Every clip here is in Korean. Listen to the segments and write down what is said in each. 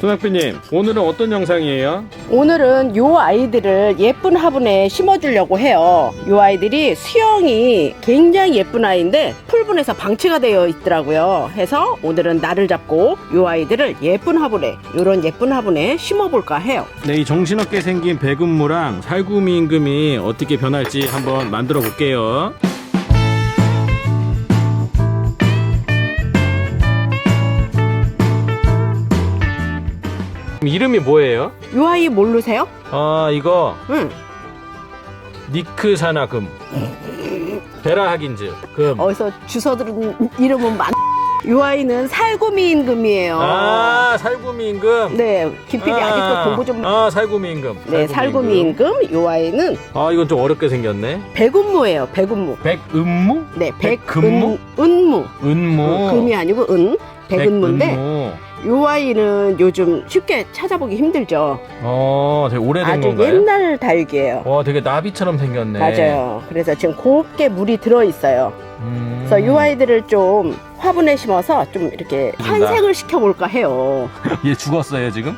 손학비님 오늘은 어떤 영상이에요? 오늘은 요 아이들을 예쁜 화분에 심어주려고 해요. 요 아이들이 수영이 굉장히 예쁜 아이인데 풀분에서 방치가 되어 있더라고요. 해서 오늘은 날을 잡고 요 아이들을 예쁜 화분에 요런 예쁜 화분에 심어볼까 해요. 네, 이 정신없게 생긴 배군무랑 살구미 임금이 어떻게 변할지 한번 만들어 볼게요. 이름이 뭐예요? 요 아이 모르세요? 아 이거 응. 니크 사나금 베라 하긴즈 금 어디서 주워 들은 이름은 많. 요 아이는 살구미 임금이에요. 아 살구미 임금 네, 김PD 아, 아직도 공부 좀. 아 살구미 임금 네, 살구미 임금. 요 아이는 아 이건 좀 어렵게 생겼네 백운무예요. 백운무. 백음무? 네, 백금무? 백은 은무. 은무 어, 금이 아니고 은. 백은무인데 백은무. 요 아이는 요즘 쉽게 찾아보기 힘들죠. 어 되게 오래된 아주 건가요? 옛날 다육이에요. 와 되게 나비처럼 생겼네 맞아요. 그래서 지금 곱게 물이 들어 있어요. 음. 그래서 요 아이들을 좀 화분에 심어서 좀 이렇게. 환생을 시켜볼까 해요. 얘 죽었어요 지금?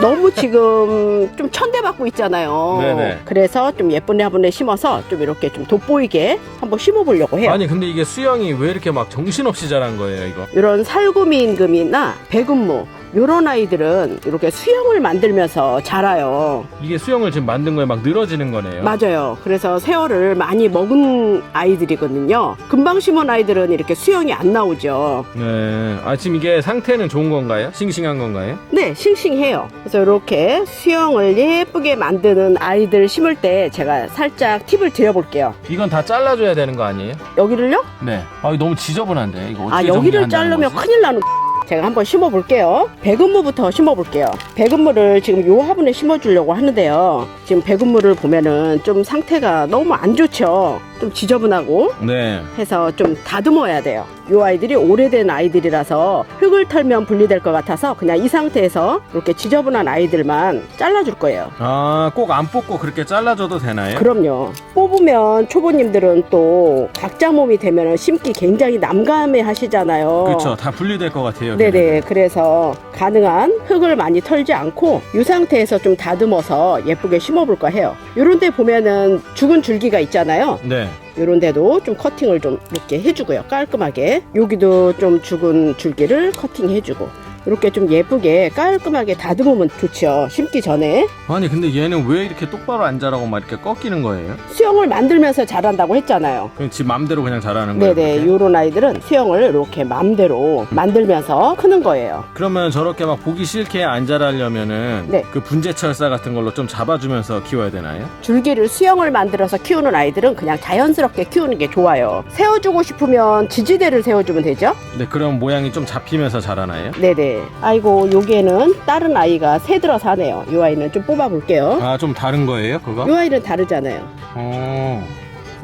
너무 지금 좀 천대받고 있잖아요. 네네. 그래서 좀 예쁜 화분에 심어서 좀 이렇게 좀 돋보이게 한번 심어보려고 해요. 아니 근데 이게 수영이 왜 이렇게 막 정신없이 자란 거예요 이거? 이런 살구미 임금이나 백운무 이런 아이들은 이렇게 수영을 만들면서 자라요. 이게 수영을 지금 만든 거에 막 늘어지는 거네요. 맞아요. 그래서 세월을 많이 먹은 아이들이거든요. 금방 심은 아이들은 이렇게 수영이 안 나오죠. 네. 아 지금 이게 상태는 좋은 건가요? 싱싱한 건가요? 네, 싱싱해요. 그래서 이렇게 수영을 예쁘게 만드는 아이들 심을 때 제가 살짝 팁을 드려볼게요. 이건 다 잘라줘야 되는 거 아니에요? 여기를요? 네. 아 이거 너무 지저분한데 이거 어떻게 아, 여기를 정리한다는 자르면 거지? 큰일 나는 제가 한번 심어 볼게요. 백은무부터 심어 볼게요. 백은무를 지금 요 화분에 심어 주려고 하는데요. 지금 백은무를 보면은 좀 상태가 너무 안 좋죠. 좀 지저분하고 네. 해서 좀 다듬어야 돼요. 요 아이들이 오래된 아이들이라서 흙을 털면 분리될 것 같아서 그냥 이 상태에서 이렇게 지저분한 아이들만 잘라줄 거예요. 아 꼭 안 뽑고 그렇게 잘라줘도 되나요? 그럼요. 뽑으면 초보님들은 또 각자 몸이 되면 심기 굉장히 남감해 하시잖아요. 그렇죠. 다 분리될 것 같아요. 네네. 그래서 가능한 흙을 많이 털지 않고 이 상태에서 좀 다듬어서 예쁘게 심어볼까 해요. 요런 데 보면은 죽은 줄기가 있잖아요. 네. 요런 데도 좀 커팅을 좀 이렇게 해주고요. 깔끔하게. 여기도 좀 죽은 줄기를 커팅해주고. 이렇게 좀 예쁘게 깔끔하게 다듬으면 좋죠. 심기 전에. 아니 근데 얘는 왜 이렇게 똑바로 안 자라고 막 이렇게 꺾이는 거예요? 수영을 만들면서 자란다고 했잖아요. 그냥 지 맘대로 그냥 자라는 거예요? 네네. 요런 아이들은 수영을 이렇게 맘대로 만들면서 크는 거예요. 그러면 저렇게 막 보기 싫게 안 자라려면은 네. 그 분재철사 같은 걸로 좀 잡아주면서 키워야 되나요? 줄기를 수영을 만들어서 키우는 아이들은 그냥 자연스럽게 키우는 게 좋아요. 세워주고 싶으면 지지대를 세워주면 되죠? 네, 그럼 모양이 좀 잡히면서 자라나요? 네네. 아이고, 여기에는 다른 아이가 새 들어 사네요. 이 아이는 좀 뽑아볼게요. 아, 좀 다른 거예요, 그거? 이 아이는 다르잖아요. 어.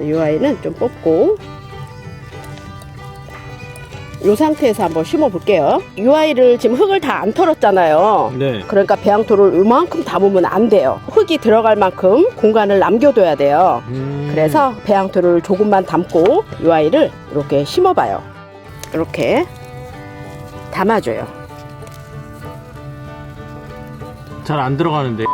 이 아이는 좀 뽑고. 이 상태에서 한번 심어볼게요. 이 아이를 지금 흙을 다 안 털었잖아요. 네. 그러니까 배양토를 이만큼 담으면 안 돼요. 흙이 들어갈 만큼 공간을 남겨둬야 돼요. 음. 그래서 배양토를 조금만 담고 이 아이를 이렇게 심어봐요. 이렇게 담아줘요. 잘 안 들어가는데.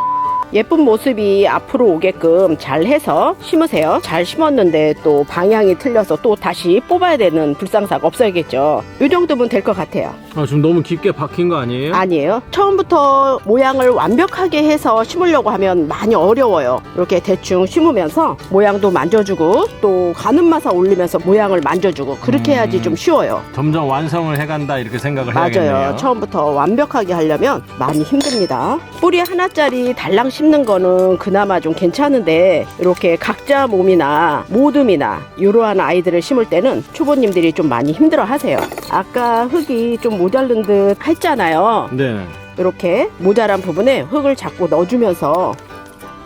예쁜 모습이 앞으로 오게끔 잘 해서 심으세요. 잘 심었는데 또 방향이 틀려서 또 다시 뽑아야 되는 불상사가 없어야겠죠. 이 정도면 될 것 같아요. 아, 지금 너무 깊게 박힌 거 아니에요? 아니에요. 처음부터 모양을 완벽하게 해서 심으려고 하면 많이 어려워요. 이렇게 대충 심으면서 모양도 만져주고 또 가는 마사 올리면서 모양을 만져주고 그렇게 음. 해야지 좀 쉬워요. 점점 완성을 해간다 이렇게 생각을 맞아요. 해야겠네요. 처음부터 완벽하게 하려면 많이 힘듭니다. 뿌리 하나짜리 달랑 심는 거는 그나마 좀 괜찮은데 이렇게 각자 몸이나 모듬이나 이러한 아이들을 심을 때는 초보님들이 좀 많이 힘들어 하세요. 아까 흙이 좀 모자른 듯 했잖아요. 네. 이렇게 모자란 부분에 흙을 자꾸 넣어주면서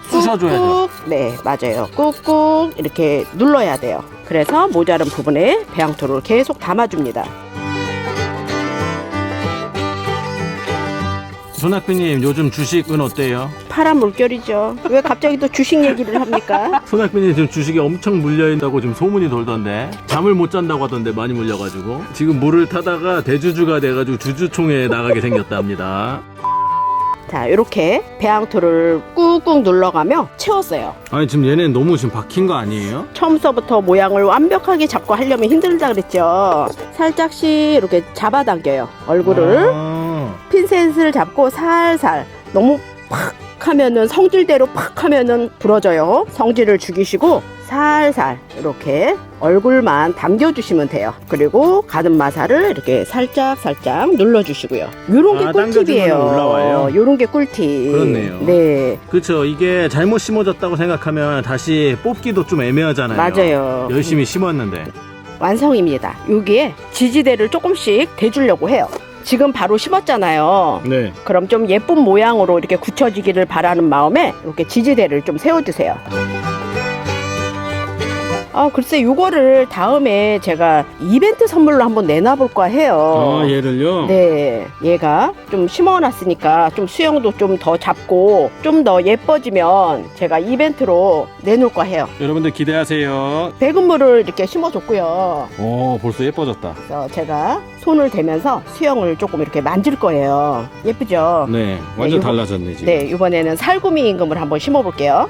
쑤셔줘야 돼요. 꾹꾹 네 맞아요 꾹꾹 이렇게 눌러야 돼요 그래서 모자른 부분에 배양토를 계속 담아줍니다 손학비님 요즘 주식은 어때요? 파란 물결이죠 왜 갑자기 또 주식 얘기를 합니까 손학비님 지금 주식이 엄청 물려있다고 지금 소문이 돌던데 잠을 못 잔다고 하던데 많이 물려가지고 지금 물을 타다가 대주주가 돼가지고 주주총회에 나가게 생겼답니다 자, 이렇게 배양토를 꾹꾹 눌러가며 채웠어요. 아니 지금 얘네 너무 지금 박힌 거 아니에요? 처음서부터 모양을 완벽하게 잡고 하려면 힘들다 그랬죠. 살짝씩 이렇게 잡아당겨요. 얼굴을 아, 핀셋을 잡고 살살 너무 팍 하면은 성질대로 팍 하면은 부러져요. 성질을 죽이시고 살살 이렇게 얼굴만 당겨주시면 돼요. 그리고 가든 마사를 이렇게 살짝 살짝 눌러주시고요. 요런 게 아, 꿀팁이에요. 올라와요? 요런 게 꿀팁. 그렇네요. 네, 그쵸 이게 잘못 심어졌다고 생각하면 다시 뽑기도 좀 애매하잖아요. 맞아요. 열심히 심었는데. 완성입니다. 여기에 지지대를 조금씩 대주려고 해요. 지금 바로 심었잖아요. 네. 그럼 좀 예쁜 모양으로 이렇게 굳혀지기를 바라는 마음에 이렇게 지지대를 좀 세워주세요. 아, 글쎄, 요거를 다음에 제가 이벤트 선물로 한번 내놔볼까 해요. 아 얘를요? 네, 얘가 좀 심어놨으니까 좀 수영도 좀 더 잡고 좀 더 예뻐지면 제가 이벤트로 내놓을까 해요. 여러분들 기대하세요. 배근물을 이렇게 심어줬고요. 오 벌써 예뻐졌다. 그래서 제가 손을 대면서 수영을 조금 이렇게 만질 거예요. 예쁘죠? 네, 완전 이거- 달라졌네 지금. 네, 이번에는 살구미 임금을 한번 심어볼게요.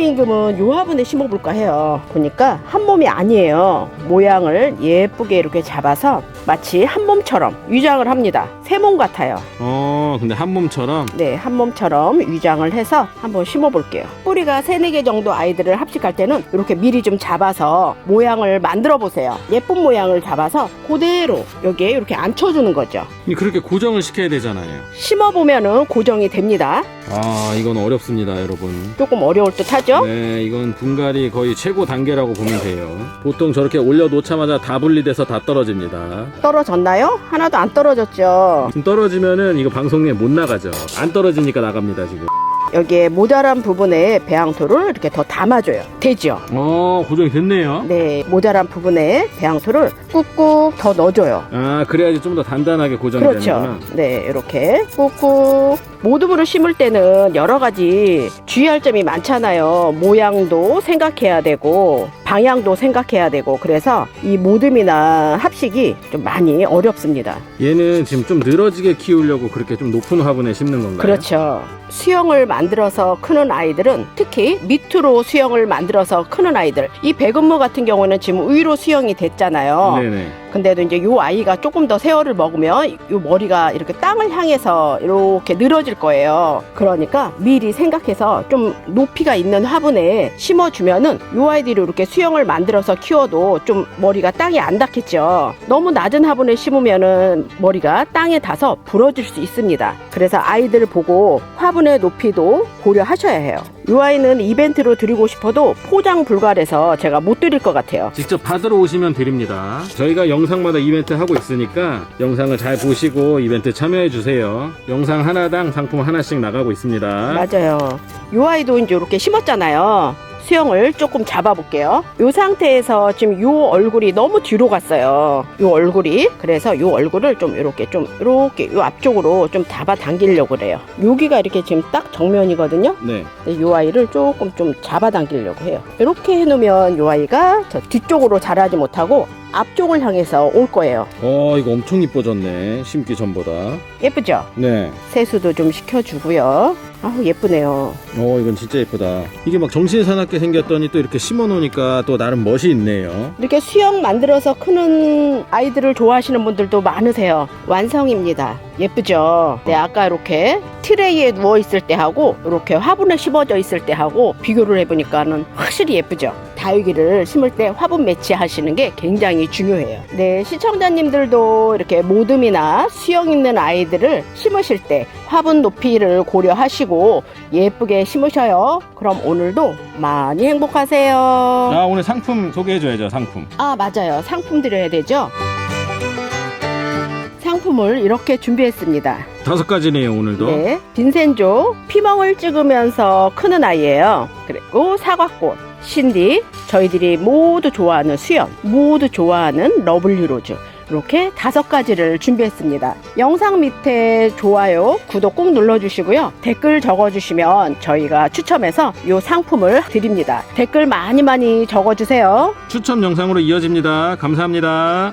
임금은 요 화분에 심어볼까 해요. 보니까 한 몸이 아니에요. 모양을 예쁘게 이렇게 잡아서 마치 한 몸처럼 위장을 합니다. 새몸 같아요. 어, 근데 한 몸처럼. 네, 한 몸처럼 위장을 해서 한번 심어 볼게요. 뿌리가 세네 개 정도 아이들을 합식할 때는 이렇게 미리 좀 잡아서 모양을 만들어 보세요. 예쁜 모양을 잡아서 그대로 여기에 이렇게 앉혀 주는 거죠. 그렇게 고정을 시켜야 되잖아요. 심어 보면은 고정이 됩니다. 아, 이건 어렵습니다, 여러분. 조금 어려울 듯 하죠? 네, 이건 분갈이 거의 최고 단계라고 보면 돼요. 보통 저렇게 올려 놓자마자 다 분리돼서 다 떨어집니다. 떨어졌나요? 하나도 안 떨어졌죠. 지금 떨어지면은 이거 방송에 못 나가죠. 안 떨어지니까 나갑니다, 지금. 여기에 모자란 부분에 배양토를 이렇게 더 담아줘요. 되죠? 어, 고정이 됐네요. 네, 모자란 부분에 배양토를 꾹꾹 더 넣어줘요. 아, 그래야지 좀 더 단단하게 고정이 그렇죠. 되는구나. 네, 이렇게 꾹꾹. 모둠으로 심을 때는 여러 가지 주의할 점이 많잖아요. 모양도 생각해야 되고, 방향도 생각해야 되고, 그래서 이 모둠이나 합식이 좀 많이 어렵습니다. 얘는 지금 좀 늘어지게 키우려고 그렇게 좀 높은 화분에 심는 건가요? 그렇죠. 수영을 만들어서 크는 아이들은 특히 밑으로 수영을 만들어서 크는 아이들. 이 백은무 같은 경우는 지금 위로 수영이 됐잖아요. 네네. 근데도 이제 요 아이가 조금 더 세월을 먹으면 요 머리가 이렇게 땅을 향해서 이렇게 늘어질 거예요. 그러니까 미리 생각해서 좀 높이가 있는 화분에 심어주면은 요 아이들이 이렇게 수영을 만들어서 키워도 좀 머리가 땅에 안 닿겠죠. 너무 낮은 화분에 심으면은 머리가 땅에 닿아서 부러질 수 있습니다. 그래서 아이들 보고 화분의 높이도 고려하셔야 해요. 요 아이는 이벤트로 드리고 싶어도 포장 불가해서 제가 못 드릴 것 같아요. 직접 받으러 오시면 드립니다. 저희가 영상마다 이벤트 하고 있으니까 영상을 잘 보시고 이벤트 참여해 주세요. 영상 하나당 상품 하나씩 나가고 있습니다. 맞아요. 요 아이도 이제 이렇게 심었잖아요. 수영을 조금 잡아볼게요. 요 상태에서 지금 요 얼굴이 너무 뒤로 갔어요. 요 얼굴이. 그래서 요 얼굴을 좀 이렇게 좀 이렇게 요 앞쪽으로 좀 잡아 당기려고 그래요. 여기가 이렇게 지금 딱 정면이거든요. 네. 요 아이를 조금 좀 잡아 당기려고 해요. 이렇게 해놓으면 요 아이가 저 뒤쪽으로 자라지 못하고 앞쪽을 향해서 올 거예요. 어, 이거 엄청 이뻐졌네. 심기 전보다. 예쁘죠? 네. 세수도 좀 시켜주고요. 아우 예쁘네요. 어, 이건 진짜 예쁘다. 이게 막 정신 사납게 생겼더니 또 이렇게 심어 놓으니까 또 나름 멋이 있네요. 이렇게 수영 만들어서 크는 아이들을 좋아하시는 분들도 많으세요. 완성입니다. 예쁘죠? 네, 아까 이렇게 트레이에 누워 있을 때 하고 이렇게 화분에 심어져 있을 때 하고 비교를 해보니까는 확실히 예쁘죠? 다육이를 심을 때 화분 매치하시는 게 굉장히 중요해요. 네, 시청자님들도 이렇게 모듬이나 수영 있는 아이들을 심으실 때 화분 높이를 고려하시고 예쁘게 심으셔요. 그럼 오늘도 많이 행복하세요. 아, 오늘 상품 소개해줘야죠, 상품. 아, 맞아요. 상품 드려야 되죠? 상품을 이렇게 준비했습니다. 다섯 가지네요, 오늘도. 네. 빈센조, 피멍을 찍으면서 크는 아이예요. 그리고 사과꽃, 신디, 저희들이 모두 좋아하는 수연, 모두 좋아하는 러블리 로즈. 이렇게 다섯 가지를 준비했습니다. 영상 밑에 좋아요, 구독 꼭 눌러주시고요. 댓글 적어주시면 저희가 추첨해서 이 상품을 드립니다. 댓글 많이 많이 적어주세요. 추첨 영상으로 이어집니다. 감사합니다.